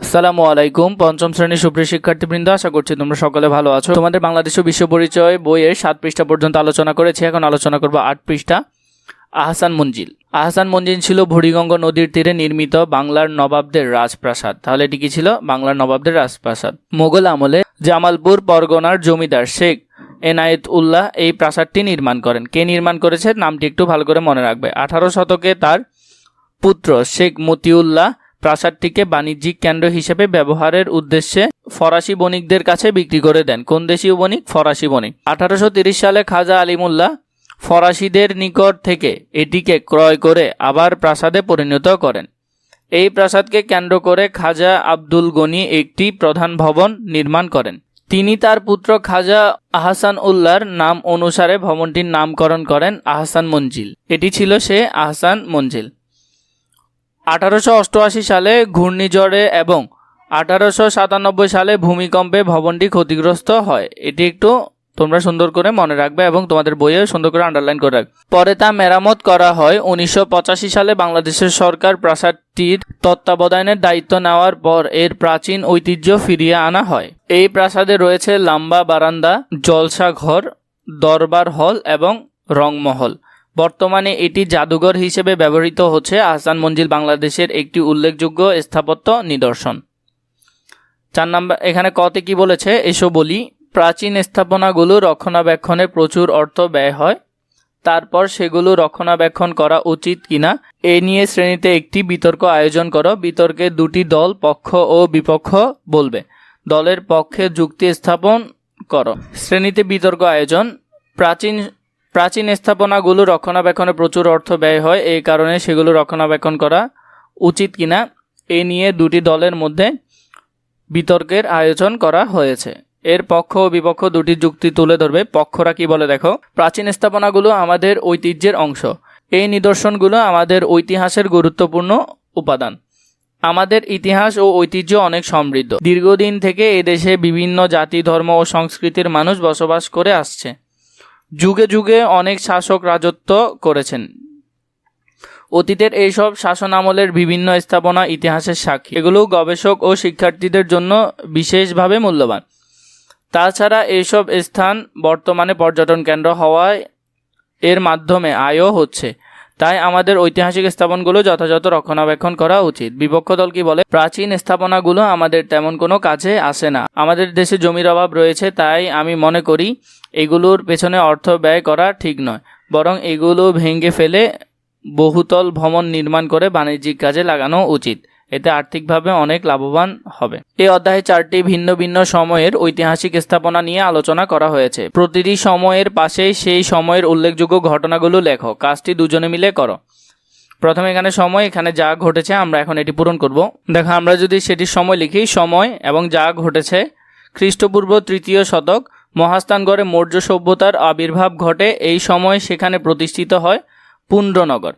সালামু আলাইকুম, পঞ্চম শ্রেণির সুপ্রিয় শিক্ষার্থীবৃন্দ, আশা করছি তোমরা সকলে ভালো আছো। তোমাদের বাংলাদেশ বিশ্ব পরিচয় বইয়ের সাত পৃষ্ঠা পর্যন্ত আলোচনা করেছি, এখন আলোচনা করব আট পৃষ্ঠা। আহসান মঞ্জিল। আহসান মঞ্জিল ছিল বুড়িগঙ্গ নদীর তীরে নির্মিত বাংলার নবাবদের রাজপ্রাসাদ। তাহলে এটি কি ছিল? বাংলার নবাবদের রাজপ্রাসাদ। মোগল আমলে জামালপুর পরগনার জমিদার শেখ এনায়েত উল্লাহ এই প্রাসাদটি নির্মাণ করেন। কে নির্মাণ করেছে? নামটি একটু ভালো করে মনে রাখবে। আঠারো শতকে তার পুত্র শেখ মতিউল্লাহ প্রাসাদটিকে বাণিজ্যিক কেন্দ্র হিসেবে ব্যবহারের উদ্দেশ্যে ফরাসি বণিকদের কাছে বিক্রি করে দেন। কোন দেশীয় বণিক? ফরাসি বণিক। আঠারোশো সালে খাজা আলিমুল্লাহ ফরাসিদের নিকট থেকে এটিকে ক্রয় করে আবার প্রাসাদে পরিণত করেন। এই প্রাসাদকে কেন্দ্র করে খাজা আব্দুল গনি একটি প্রধান ভবন নির্মাণ করেন। তিনি তার পুত্র খাজা আহসান উল্লাহর নাম অনুসারে ভবনটির নামকরণ করেন আহসান মঞ্জিল। এটি ছিল সে আহসান মঞ্জিল। আঠারোশো অষ্টআশি সালে ঘূর্ণিঝড়ে এবং আঠারোশো সাতানব্বই সালে ভূমিকম্পে ভবনটি ক্ষতিগ্রস্ত হয়। এটি একটু তোমরা সুন্দর করে মনে রাখবে এবং তোমাদের বইয়ে সুন্দর করে আন্ডারলাইন করে রাখবে। পরে তা মেরামত করা হয় উনিশশো পঁচাশি সালে বাংলাদেশের সরকার প্রাসাদটির তত্ত্বাবধানের দায়িত্ব নেওয়ার পর এর প্রাচীন ঐতিহ্য ফিরিয়ে আনা হয়। এই প্রাসাদে রয়েছে লম্বা বারান্দা, জলসা ঘর, দরবার হল এবং রংমহল। বর্তমানে এটি জাদুঘর হিসেবে ব্যবহৃত হচ্ছে আহসান মঞ্জিল বাংলাদেশের একটি উল্লেখযোগ্য স্থাপত্য নিদর্শন। চার নাম্বার, এখানে কতে কি বলেছে? এসো বলি, প্রাচীন স্থাপনাগুলো রক্ষণাবেক্ষণে প্রচুর অর্থ ব্যয় হয়। তারপর সেগুলো রক্ষণাবেক্ষণ করা উচিত কিনা, এ নিয়ে শ্রেণীতে একটি বিতর্ক আয়োজন করো। বিতর্কে দুটি দল, পক্ষ ও বিপক্ষ, বলবে। দলের পক্ষে যুক্তি স্থাপন করো। শ্রেণীতে বিতর্ক আয়োজন। প্রাচীন প্রাচীন স্থাপনাগুলো রক্ষণাবেক্ষণে প্রচুর অর্থ ব্যয় হয়, এই কারণে সেগুলো রক্ষণাবেক্ষণ করা উচিত কিনা, এ নিয়ে দুটি দলের মধ্যে বিতর্কের আয়োজন করা হয়েছে। এর পক্ষ ও বিপক্ষ দুটি যুক্তি তুলে ধরবে। পক্ষরা কি বলে দেখো? প্রাচীন স্থাপনাগুলো আমাদের ঐতিহ্যের অংশ। এই নিদর্শনগুলো আমাদের ঐতিহাসের গুরুত্বপূর্ণ উপাদান। আমাদের ইতিহাস ও ঐতিহ্য অনেক সমৃদ্ধ। দীর্ঘদিন থেকে এদেশে বিভিন্ন জাতি, ধর্ম ও সংস্কৃতির মানুষ বসবাস করে আসছে। যুগে যুগে অনেক শাসক রাজত্ব করেছেন। অতীতের এইসব শাসন আমলের বিভিন্ন স্থাপনা ইতিহাসের সাক্ষী। এগুলো গবেষক ও শিক্ষার্থীদের জন্য বিশেষভাবে মূল্যবান। তাছাড়া এইসব স্থান বর্তমানে পর্যটন কেন্দ্র হওয়ায় এর মাধ্যমে আয়ও হচ্ছে। তাই আমাদের ঐতিহাসিক স্থাপনগুলো যথাযথ রক্ষণাবেক্ষণ করা উচিত। বিপক্ষ দল কি বলে? প্রাচীন স্থাপনাগুলো আমাদের তেমন কোনো কাজে আসে না। আমাদের দেশে জমির অভাব রয়েছে, তাই আমি মনে করি এগুলোর পেছনে অর্থ ব্যয় করা ঠিক নয়। বরং এগুলো ভেঙে ফেলে বহুতল ভবন নির্মাণ করে বাণিজ্যিক কাজে লাগানো উচিত। এতে আর্থিকভাবে অনেক লাভবান হবে। এই অধ্যায়ে চারটি ভিন্ন ভিন্ন সময়ের ঐতিহাসিক স্থাপনা নিয়ে আলোচনা করা হয়েছে। প্রতিটি সময়ের পাশেই সেই সময়ের উল্লেখযোগ্য ঘটনাগুলো লেখো। কাজটি দুজনে মিলে করো। প্রথমে এখানে সময়, এখানে যা ঘটেছে আমরা এখন এটি পূরণ করব। দেখো, আমরা যদি সেটির সময় লিখি, সময় এবং যা ঘটেছে, খ্রিস্টপূর্ব তৃতীয় শতক মহাস্থানগড়ে মৌর্য সভ্যতার আবির্ভাব ঘটে, এই সময় সেখানে প্রতিষ্ঠিত হয় পুণ্ডনগর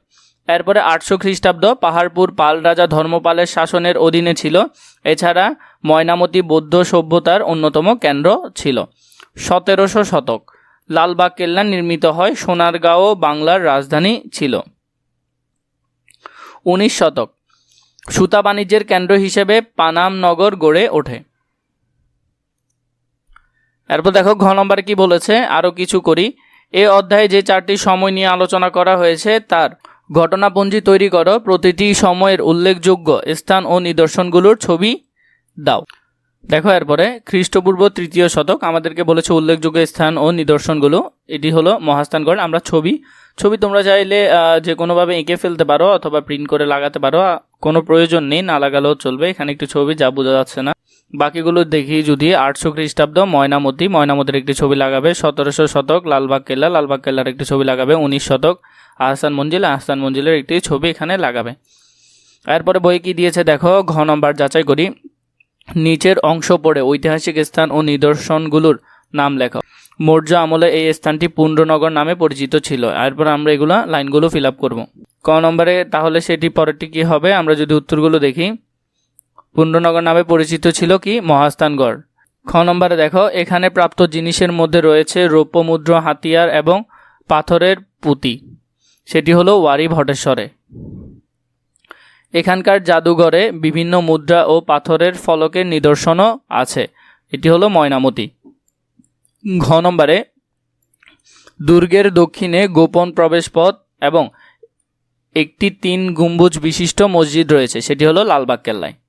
এরপরে আটশো খ্রিস্টাব্দ পাহাড়পুর পাল রাজা ধর্মপালের শাসনের অধীনে ছিল। এছাড়া ময়নামতি বৌদ্ধ সভ্যতার অন্যতম কেন্দ্র ছিল। সতেরোশো শতক লালবাগ কেল্লা নির্মিত হয় সোনারগাঁও বাংলার রাজধানী ছিল। উনিশ শতক সুতা বাণিজ্যের কেন্দ্র হিসেবে পানাম নগর গড়ে ওঠে। এরপর দেখো ঘ নম্বরে কি বলেছে? আরও কিছু করি। এ অধ্যায়ে যে চারটি সময় নিয়ে আলোচনা করা হয়েছে, তার ঘটনাপঞ্জি তৈরি করো। প্রতিটি সময়ের উল্লেখযোগ্য স্থান ও নিদর্শনগুলোর ছবি দাও। দেখো এরপরে, খ্রিস্টপূর্ব তৃতীয় শতক, আমাদেরকে বলেছে উল্লেখযোগ্য স্থান ও নিদর্শনগুলো। এটি হলো মহাস্থানগড় আমরা ছবি ছবি তোমরা চাইলে যে কোনোভাবে এঁকে ফেলতে পারো অথবা প্রিন্ট করে লাগাতে পারো। কোনো প্রয়োজন নেই, না লাগালেও চলবে। এখানে একটি ছবি, যা বোঝা যাচ্ছে না। বাকিগুলো দেখি যদি আটশো খ্রিস্টাব্দ ময়নামতি। ময়নামতির একটি ছবি লাগাবে সতেরোশো শতক, লালবাগ কেল্লা। লালবাগ কেল্লার একটি ছবি লাগাবে উনিশ শতক। আহসান মঞ্জিল, আহসান মঞ্জিলের একটি ছবি এখানে লাগাবে। এরপরে বই কি দিয়েছে দেখো, ঘ নম্বর যাচাই করি। নিচের অংশ পড়ে ঐতিহাসিক স্থান ও নিদর্শনগুলোর নাম লেখো। মৌর্য আমলে এই স্থানটি পুণ্ডনগর নামে পরিচিত ছিল। এরপর আমরা এগুলো লাইনগুলো ফিল আপ করব। ক নম্বরে, তাহলে সেটি পরেরটি কী হবে? আমরা যদি উত্তরগুলো দেখি। পুণ্ডনগর নামে পরিচিত ছিল কি? মহাস্থানগড়। খ নম্বরে দেখো, এখানে প্রাপ্ত জিনিসের মধ্যে রয়েছে রৌপ্য মুদ্র হাতিয়ার এবং পাথরের পুঁতি। সেটি হলো ওয়ারি ভটেশ্বরে এখানকার জাদুঘরে বিভিন্ন মুদ্রা ও পাথরের ফলকের নিদর্শনও আছে। এটি হলো ময়নামতি। ঘ নম্বরে, দুর্গের দক্ষিণে গোপন প্রবেশপথ এবং একটি তিন গম্বুজ বিশিষ্ট মসজিদ রয়েছে। সেটি হলো লালবাগ কেল্লায়।